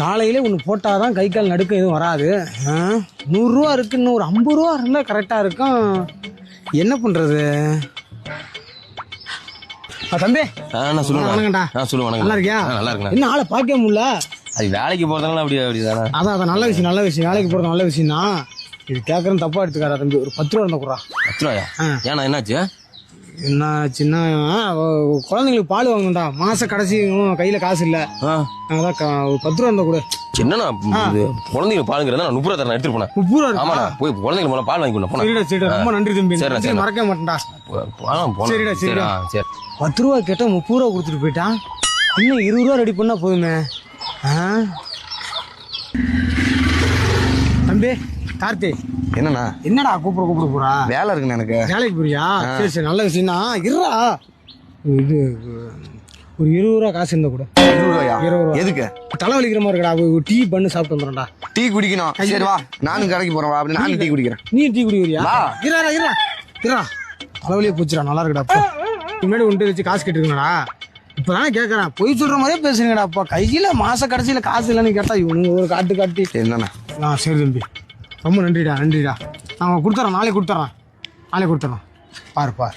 காலையில ஒன்று போட்டால் தான் கை கால் நடுக்கம் எதுவும் வராது. நூறுரூவா இருக்கு இன்னும் ஒரு ஐம்பது ரூபா இருந்தால் கரெக்டாக இருக்கும். என்ன பண்ணுறது தம்பி. நான் சொல்லுங்க வணக்கம்டா. சொல்லுங்க வணக்கம் நல்லா இருக்கியா? நல்லா இருக்கேன். என்ன ஆளை பார்க்க முடியல. அது வேலைக்கு போறதுனால அப்படி அப்படி தானே அதான் அதான் நல்ல விஷயம் நல்ல விஷயம். வேலைக்கு போகிறது நல்ல விஷயம் தான் இது கேட்குறேன்னு தப்பாக எடுத்துக்காரா தம்பி. ஒரு பத்து ரூபா இருந்தா குறா பத்து ரூபாயா. ஏன்னா என்னாச்சு? என்ன சின்ன குழந்தைங்களுக்கு பால் வாங்கணும்டா. மாச கடைசி கையில காசு இல்ல. அதான் பத்து ரூபா இருந்தா கூட. என்னண்ணா இது குழந்தைங்க பாலுங்கிறத நான் முப்பது ரூபா எடுத்துட்டு போனேன். முப்பது ரூபா ஆமாண்ணா போய் குழந்தைங்க முதல்ல பால் வாங்கி கொண்டு போனேன். சரிடா ரொம்ப நன்றி தம்பி. சரிடா. மறக்க மாட்டேன்டா. சரிடா, சரி சரிடா. சரி. பத்து ரூபா கேட்டா முப்பது ரூபா கொடுத்துட்டு போயிட்டான். இன்னும் இருபது ரூபா ரெடி பண்ணா போதுமே. ஆ? தம்பி கார்த்தி. என்னண்ணா? என்னடா கூப்பிட கூப்பிட போறா? வேலை இருக்குண்ணா எனக்கு. வேலைக்கு போறியா? சரி சரி நல்ல விஷயம் தான் இருடா. இது ஒரு இருபது ரூபா காசு இருந்தா கூட. இருபது ரூபாயா? இருபது ரூபா. எதுக்கு? தலை வலிக்கிற மாதிரி இருக்கடா. ஒரு டீ பண்ணு சாப்பிட்டு வந்துடும்டா டீ குடிக்கணும். சரி வா. நானும் கடைக்கு போறேன் வா. அப்படி நானும் டீ குடிக்கிறேன். நீ டீ குடிக்கிறியா. இரா இரா இரா தலைவலியே போச்சுடா. நல்லா இருக்குடா முன்னாடி ஒன்று வச்சு காசு கேட்டுருக்கீங்களா இப்போ தானே கேட்குறேன் பொய் சொல்கிற மாதிரியே பேசுறீங்கடா அப்பா கையில் மாத கடைசியில் காசு இல்லைன்னு கேட்டா இவனுங்க ஒரு காட்டு காட்டி. என்னண்ணா ஆ சரி தம்பி. ரொம்ப நன்றிடா நன்றிடா. நான் கொடுத்துட்றேன் நாளைக்கு கொடுத்துட்றேன் நாளைக்கு கொடுத்துட்றேன் பாரு பாரு.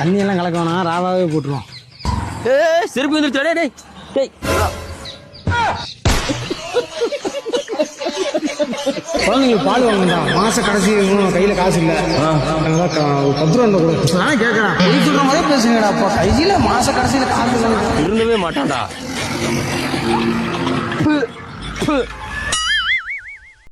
தண்ணியெல்லாம் கலக்க வேணாம் ராவாவே போட்டுருவோம். ஏய் செருப்பு வந்துருச்சு. டேய் டேய். குழந்தைங்களுக்கு பால் வாங்கணும்டா. மாச கடைசி இன்னும் கையில காசு இல்ல. பத்து ரூபா கூட. நான் கேட்கறேன் பொய் சொல்ற மாதிரியே பேசுங்கடா அப்பா. கையில மாச கடைசியில காசு இல்லைன்னு இருந்தவே மாட்டான்டா.